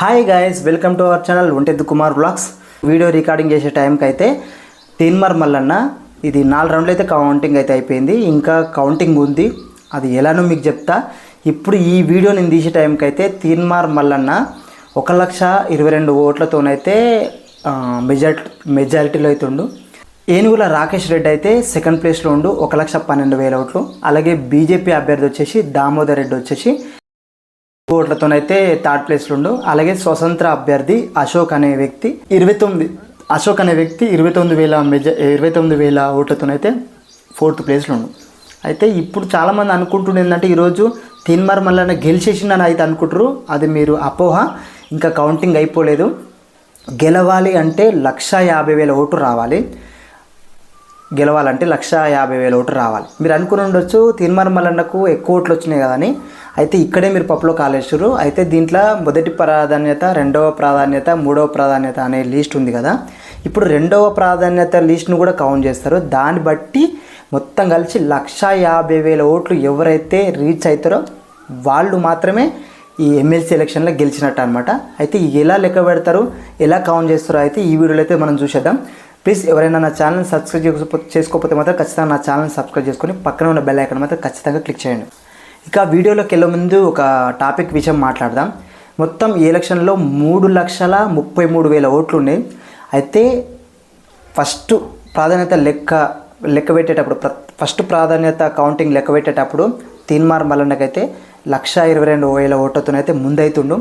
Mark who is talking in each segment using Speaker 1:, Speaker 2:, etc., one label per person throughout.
Speaker 1: Hi guys welcome to our channel Onteddu Kumar blogs video recording చేసే టైంకి అయితే తీన్మార్ మల్లన్న ఇది నాలుగు రౌండ్లు అయితే కౌంటింగ్ అయితే అయిపోయింది. ఇంకా కౌంటింగ్ ఉంది. అది ఎలానో మీకు చెప్తా. ఇప్పుడు ఈ వీడియో నేను తీసే టైంకి అయితే తీన్మార్ మల్లన్న ఒక లక్ష ఇరవై రెండు ఓట్లతోనైతే మెజారిటీ మెజారిటీలో అయితే ఉండు. ఏనుగుల రాకేష్ రెడ్డి అయితే సెకండ్ ప్లేస్లో ఉండు. ఒక లక్ష పన్నెండు వేల ఓట్లు. అలాగే బీజేపీ అభ్యర్థి వచ్చేసి దామోదర్ రెడ్డి వచ్చేసి ఓట్లతోనైతే థర్డ్ ప్లేస్లో ఉండు. అలాగే స్వతంత్ర అభ్యర్థి అశోక్ అనే వ్యక్తి ఇరవై తొమ్మిది అశోక్ అనే వ్యక్తి ఇరవై తొమ్మిది వేల మెజ ఇరవై తొమ్మిది వేల ఓట్లతోనైతే ఫోర్త్ ప్లేస్లో ఉండు. అయితే ఇప్పుడు చాలామంది అనుకుంటుండే ఏంటంటే ఈరోజు తీన్మార్ మల్లన్న గెలిచేసిందని అయితే అనుకుంటారు అది మీరు అపోహ. ఇంకా కౌంటింగ్ అయిపోలేదు. గెలవాలి అంటే లక్ష యాభై వేల ఓటు రావాలి. గెలవాలంటే లక్ష యాభై వేల ఓటు రావాలి. మీరు అనుకుని ఉండొచ్చు తీర్మానం మల్లన్నకు ఎక్కువ ఓట్లు వచ్చినాయి కదా అని. అయితే ఇక్కడే మీరు పప్పులో కాలేశారు అయితే దీంట్లో మొదటి ప్రాధాన్యత రెండవ ప్రాధాన్యత మూడవ ప్రాధాన్యత అనే లిస్ట్ ఉంది కదా. ఇప్పుడు రెండవ ప్రాధాన్యత లిస్ట్ను కూడా కౌంట్ చేస్తారు. దాన్ని బట్టి మొత్తం కలిసి లక్ష యాభై వేల ఓట్లు ఎవరైతే రీచ్ అవుతారో వాళ్ళు మాత్రమే ఈ ఎమ్మెల్సీ ఎలక్షన్లో గెలిచినట్టు అనమాట అయితే ఎలా లెక్క పెడతారు ఎలా కౌంట్ చేస్తారో అయితే ఈ వీడియోలో అయితే మనం చూసేద్దాం. ప్లీజ్ ఎవరైనా నా ఛానల్ సబ్స్క్రైబ్ చేసుకో- చేసుకోకపోతే మాత్రం ఖచ్చితంగా నా ఛానల్ సబ్స్క్రైబ్ చేసుకొని పక్కన ఉన్న బెల్ ఐకాన్ మాత్రం ఖచ్చితంగా క్లిక్ చేయండి. ఇక వీడియోలోకి వెళ్ళే ముందు ఒక టాపిక్ విషయం మాట్లాడదాం. మొత్తం ఈ ఎలక్షన్లో మూడు లక్షల ముప్పై మూడు వేల ఓట్లు ఉన్నాయి అయితే ఫస్ట్ ప్రాధాన్యత లెక్క లెక్క పెట్టేటప్పుడు ఫస్ట్ ప్రాధాన్యత కౌంటింగ్ లెక్క పెట్టేటప్పుడు తీన్మార్ మల్లన్నకైతే లక్ష ఇరవై రెండు వేల ఓట్లతోనైతే ముందైతుండు.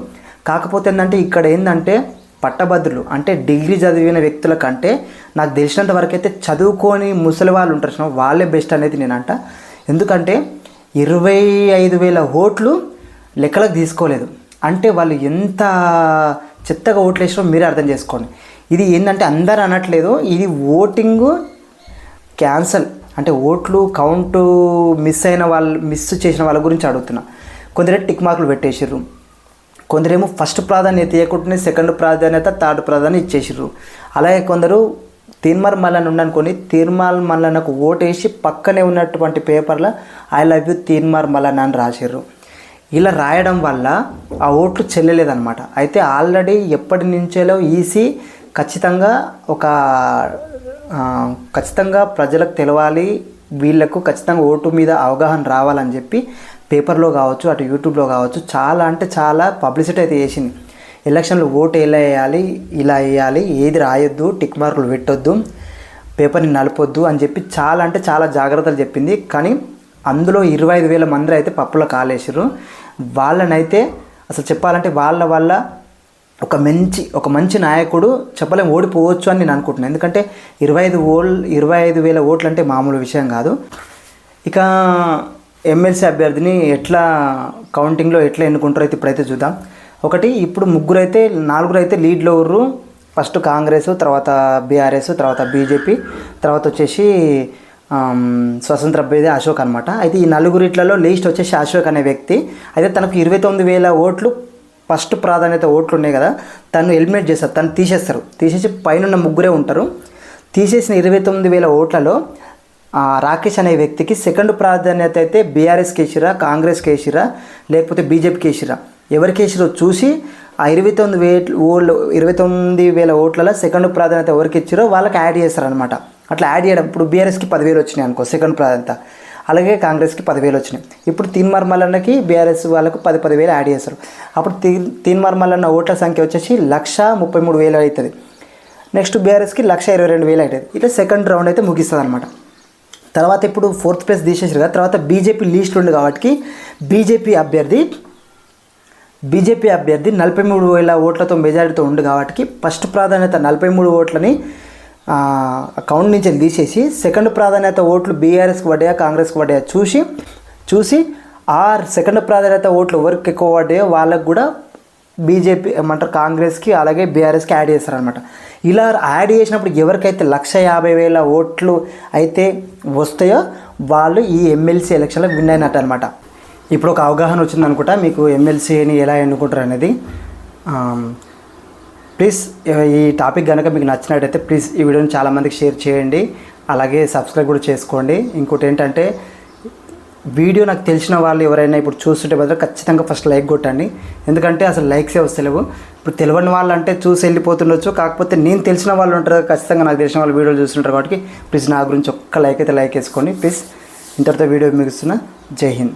Speaker 1: కాకపోతే ఏంటంటే ఇక్కడ ఏంటంటే పట్టభద్రులు అంటే డిగ్రీ చదివిన వ్యక్తుల కంటే నాకు తెలిసినంత వరకు అయితే చదువుకొని ముసలి వాళ్ళు ఉంటారు వాళ్ళే బెస్ట్ అనేది నేను అంట ఎందుకంటే ఇరవై ఐదు వేల ఓట్లు లెక్కలకు తీసుకోలేదు. అంటే వాళ్ళు ఎంత చెత్తగా ఓట్లు వేసినో మీరే అర్థం చేసుకోండి. ఇది ఏంటంటే అందరు అనట్లేదు ఇది ఓటింగ్ క్యాన్సల్. అంటే ఓట్లు కౌంటు మిస్ అయిన వాళ్ళు మిస్ చేసిన వాళ్ళ గురించి అడుగుతున్నా. కొందరే టిక్ మార్కులు పెట్టేసారు కొందరేమో ఫస్ట్ ప్రాధాన్యత ఇవ్వకుండానే సెకండ్ ప్రాధాన్యత థర్డ్ ప్రాధాన్యత ఇచ్చేసారు అలాగే కొందరు తీర్మార్ మల్లన్ ఉండనుకొని తీర్మార్ మల్లన్నకు ఓటేసి పక్కనే ఉన్నటువంటి పేపర్లో I love you Teenmar Mallanna అని రాశారు ఇలా రాయడం వల్ల ఆ ఓట్లు చెల్లలేదన్నమాట. అయితే ఆల్రెడీ ఎప్పటి నుంచేలో ఈసీ ఖచ్చితంగా ఒక ఖచ్చితంగా ప్రజలకు తెలవాలి వీళ్ళకు ఖచ్చితంగా ఓటు మీద అవగాహన రావాలని చెప్పి పేపర్లో కావచ్చు అటు యూట్యూబ్లో కావచ్చు చాలా అంటే చాలా పబ్లిసిటీ అయితే చేసింది. ఎలక్షన్లో ఓటు ఎలా వేయాలి ఇలా వేయాలి ఏది రాయొద్దు టిక్ మార్కులు పెట్టొద్దు పేపర్ని నలపొద్దు అని చెప్పి చాలా అంటే చాలా జాగ్రత్తలు చెప్పింది. కానీ అందులో ఇరవై ఐదు వేల మంది అయితే పప్పులో కాలేసారు వాళ్ళనైతే అసలు చెప్పాలంటే వాళ్ళ వల్ల ఒక మంచి ఒక మంచి నాయకుడు చెప్పలేం ఓడిపోవచ్చు అని నేను అనుకుంటున్నాను ఎందుకంటే ఇరవై ఐదు ఓల్ ఇరవై ఐదు వేల ఓట్లు అంటే మామూలు విషయం కాదు. ఇక ఎమ్మెల్సీ అభ్యర్థిని ఎట్లా కౌంటింగ్లో ఎట్లా ఎన్నుకుంటారో అయితే ఇప్పుడైతే చూద్దాం. ఒకటి ఇప్పుడు ముగ్గురు అయితే నాలుగురు అయితే లీడ్లో ఉర్రు. ఫస్ట్ కాంగ్రెస్ తర్వాత బీఆర్ఎస్ తర్వాత బీజేపీ తర్వాత వచ్చేసి స్వతంత్ర అభ్యర్థి అశోక్ అనమాట అయితే ఈ నలుగురిట్లలో లీస్ట్ వచ్చేసి అశోక్ అనే వ్యక్తి. అయితే తనకు ఇరవై తొమ్మిది వేల ఓట్లు ఫస్ట్ ప్రాధాన్యత ఓట్లు ఉన్నాయి కదా తను ఎలిమినేట్ చేస్తారు తను తీసేస్తారు. తీసేసి పైన ముగ్గురే ఉంటారు. తీసేసిన ఇరవై తొమ్మిది వేల ఓట్లలో రాకేష్ అనే వ్యక్తికి సెకండ్ ప్రాధాన్యత అయితే బీఆర్ఎస్ కేసిరా కాంగ్రెస్ కేసిరా లేకపోతే బీజేపీ కేసిరా. ఎవరికి కేసిరో చూసి ఆ ఇరవై తొమ్మిది వే ఓళ్ళు ఇరవై తొమ్మిది వేల ఓట్లలో సెకండ్ ప్రాధాన్యత ఎవరికి ఇచ్చారో వాళ్ళకి యాడ్ చేస్తారనమాట అట్లా యాడ్ చేయడం ఇప్పుడు బీఆర్ఎస్కి పదివేలు వచ్చినాయి అనుకో సెకండ్ ప్రాధాన్యత. అలాగే కాంగ్రెస్కి పదివేలు వచ్చినాయి. ఇప్పుడు తీన్మార్ మల్లన్నకి బీఆర్ఎస్ వాళ్ళకు పది పదివేలు యాడ్ చేస్తారు. అప్పుడు తీ తీన్మార్ మల్లన్న ఓట్ల సంఖ్య వచ్చేసి లక్ష ముప్పై మూడు వేలు అవుతుంది నెక్స్ట్ బీఆర్ఎస్కి లక్ష ఇరవై రెండు వేలు అవుతుంది ఇట్లా సెకండ్ రౌండ్ అయితే ముగిస్తుంది అనమాట తర్వాత ఇప్పుడు ఫోర్త్ ప్లేస్ తీసేసారు కదా తర్వాత బీజేపీ లీస్ట్ ఉంది కాబట్టి బీజేపీ అభ్యర్థి బీజేపీ అభ్యర్థి నలభై మూడు వేల ఓట్లతో మెజారిటీతో ఉంది కాబట్టి ఫస్ట్ ప్రాధాన్యత నలభై మూడు ఓట్లని అకౌంట్ నుంచి తీసేసి సెకండ్ ప్రాధాన్యత ఓట్లు బీఆర్ఎస్కి పడ్డాయా కాంగ్రెస్కి పడ్డాయా చూసి చూసి ఆ సెకండ్ ప్రాధాన్యత ఓట్లు ఎవరికి ఎక్కువ పడ్డాయో వాళ్ళకు కూడా బీజేపీ ఏమంటారు కాంగ్రెస్కి అలాగే బీఆర్ఎస్కి యాడ్ చేస్తారనమాట ఇలా యాడ్ చేసినప్పుడు ఎవరికైతే లక్ష యాభై వేల ఓట్లు అయితే వస్తాయో వాళ్ళు ఈ ఎమ్మెల్సీ ఎలక్షన్లో విన్ అయినట్టు అనమాట ఇప్పుడు ఒక అవగాహన వచ్చింది అనుకుంటా మీకు ఎమ్మెల్సీని ఎలా ఎన్నుకుంటారు అనేది. ప్లీజ్ ఈ టాపిక్ కనుక మీకు నచ్చినట్టయితే ప్లీజ్ ఈ వీడియోని చాలామందికి షేర్ చేయండి. అలాగే సబ్స్క్రైబ్ కూడా చేసుకోండి. ఇంకోటి ఏంటంటే వీడియో నాకు తెలిసిన వాళ్ళు ఎవరైనా ఇప్పుడు చూస్తుంటే బదులు ఖచ్చితంగా ఫస్ట్ లైక్ కొట్టండి. ఎందుకంటే అసలు లైక్సే వస్తలేవు. ఇప్పుడు తెలియని వాళ్ళు అంటే చూసి వెళ్ళిపోతుండొచ్చు. కాకపోతే నేను తెలిసిన వాళ్ళు ఉంటారు. ఖచ్చితంగా నాకు తెలిసిన వాళ్ళు వీడియోలు చూస్తుంటారు కాబట్టి ప్లీజ్ నా గురించి ఒక్క లైక్ అయితే లైక్ వేసుకోండి. ప్లీజ్ ఇంతటితో వీడియో ముగిస్తున్నా. జై హింద్.